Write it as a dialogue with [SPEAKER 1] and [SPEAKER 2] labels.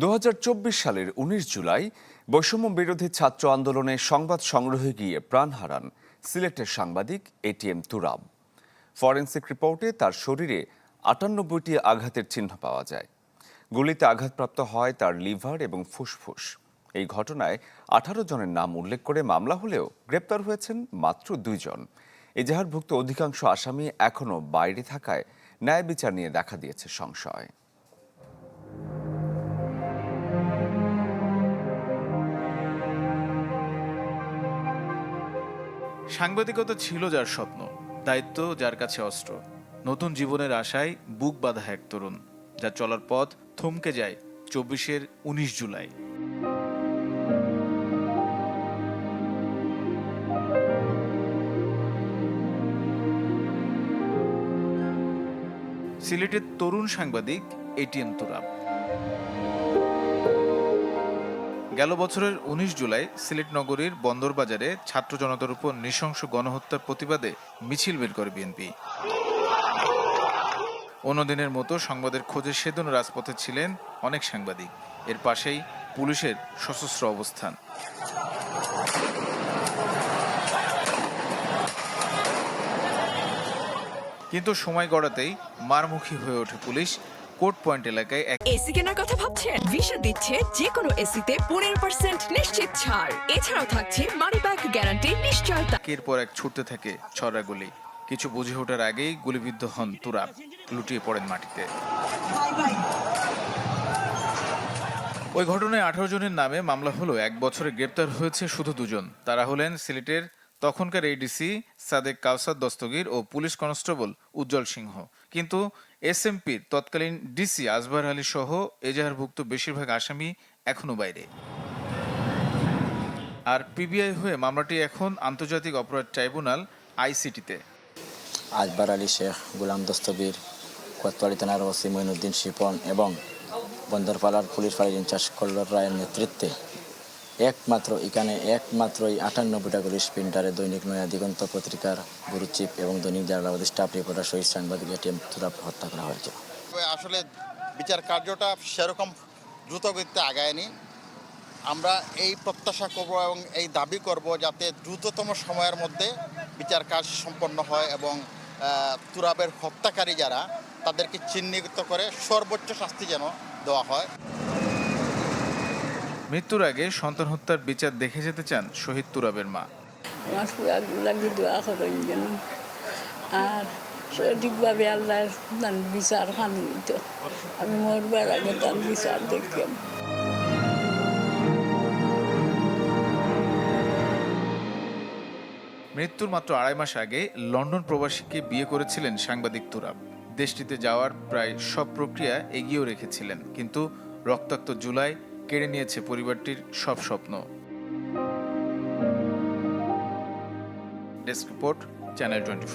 [SPEAKER 1] দু হাজার চব্বিশ সালের ১৯ জুলাই বৈষম্য বিরোধী ছাত্র আন্দোলনে সংবাদ সংগ্রহে গিয়ে প্রাণ হারান সিলেটের সাংবাদিক এটিএম তুরাব। ফরেন্সিক রিপোর্টে তার শরীরে আটানব্বইটি আঘাতের চিহ্ন পাওয়া যায়। গুলিতে আঘাতপ্রাপ্ত হয় তার লিভার এবং ফুসফুস। এই ঘটনায় আঠারো জনের নাম উল্লেখ করে মামলা হলেও গ্রেপ্তার হয়েছেন মাত্র দুইজন এজাহারভুক্ত অধিকাংশ আসামি এখনও বাইরে থাকায় ন্যায় বিচার নিয়ে দেখা দিয়েছে সংশয়।
[SPEAKER 2] সাংবাদিকতা ছিল যার স্বপ্ন, দায়িত্ব যার কাছে অস্ত্র। নতুন জীবনের আশায় বুক বাঁধা এক তরুণ, যার চলার পথ থমকে যায় চব্বিশের উনিশ জুলাই। সিলেটের তরুণ সাংবাদিক এটিএম তুরাব। গেল বছরের উনিশ জুলাই সিলেট নগরীর বন্দরবাজারে ছাত্র জনতার উপর নৃশংস গণহত্যার প্রতিবাদে মিছিল বের করে বিএনপি। অন্যদিনের মতো সংবাদের খোঁজে সেদিন রাজপথে ছিলেন অনেক সাংবাদিক। এর পাশেই পুলিশের সশস্ত্র অবস্থান। কিন্তু সময় গড়াতেই মারমুখী হয়ে ওঠে পুলিশ কোর্ট পয়েন্ট এলাকায়
[SPEAKER 3] এসি কেনার কথা ভাবছেন? ভিসা দিচ্ছে যে কোনো এসিতে পনেরো পার্সেন্ট নিশ্চিত ছাড়। এছাড়াও থাকছে মানি ব্যাক গ্যারান্টি নিশ্চয়তা।
[SPEAKER 2] একের পর এক ছুটতে থাকে ছড়াগুলি। কিছু বুঝে ওঠার আগেই গুলিবিদ্ধ হন তুরাব লুটিয়ে পড়েন মাটিতে। ওই ঘটনায় আঠারো জনের নামে মামলা হলো। এক বছরে গ্রেপ্তার হয়েছে শুধু দুজন। তারা হলেন সিলেটের তখনকার এডিসি সাদেক কাউসার দস্তগীর ও পুলিশ কনস্টেবল উজ্জ্বল সিংহ। কিন্তু এসএমপির তৎকালীন ডিসি আজবার আলী সহ এজাহারভুক্ত বেশিরভাগ আসামি এখনও বাইরে। আর পিবিআই হয়ে মামলাটি এখন আন্তর্জাতিক অপরাধ ট্রাইব্যুনাল আইসিটিতে
[SPEAKER 4] আজবার আলী শেখ গোলাম দস্তগীর, কোতোয়ালি থানার ওসি মঈনুদ্দিন শিপন এবং বন্দরপাড়ার পুলিশ ফাঁড়ির ইনচার্জ কল্লোর রায়ের নেতৃত্বে একমাত্র, এখানে একমাত্রই আটান্নব্বইটা করে প্রিন্টারে দৈনিক নয়া দিগন্ত পত্রিকার গুরুচিপ এবং দৈনিক জালালাবাদী স্টাফ রিপোর্টার শহীদ সাংবাদিক এটিএম তুরাব হত্যা করা হয়েছে।
[SPEAKER 5] আসলে বিচার কার্যটা সেরকম দ্রুত গতিতে আগায়নি। আমরা এই প্রত্যাশা করব এবং এই দাবি করব যাতে দ্রুততম সময়ের মধ্যে বিচার কাজ সম্পন্ন হয় এবং তুরাবের হত্যাকারী যারা, তাদেরকে চিহ্নিত করে সর্বোচ্চ শাস্তি যেন দেওয়া হয়।
[SPEAKER 2] মৃত্যুর আগে সন্তান হত্যার বিচার দেখে যেতে চান শহীদ তুরাবের মা।
[SPEAKER 6] আমার লাগি দোয়া করেন যেন আর সঠিকভাবে আল্লাহ তার বিচার দিত আমি মরবার আগে তার বিচার দেখলাম
[SPEAKER 2] মৃত্যুর মাত্র আড়াই মাস আগে লন্ডন প্রবাসীকে বিয়ে করেছিলেন সাংবাদিক তুরাব। দেশটিতে যাওয়ার প্রায় সব প্রক্রিয়া এগিয়েও রেখেছিলেন কিন্তু রক্তাক্ত জুলাই কেড়ে নিয়েছে পরিবারটির সব স্বপ্ন। Desk report channel twenty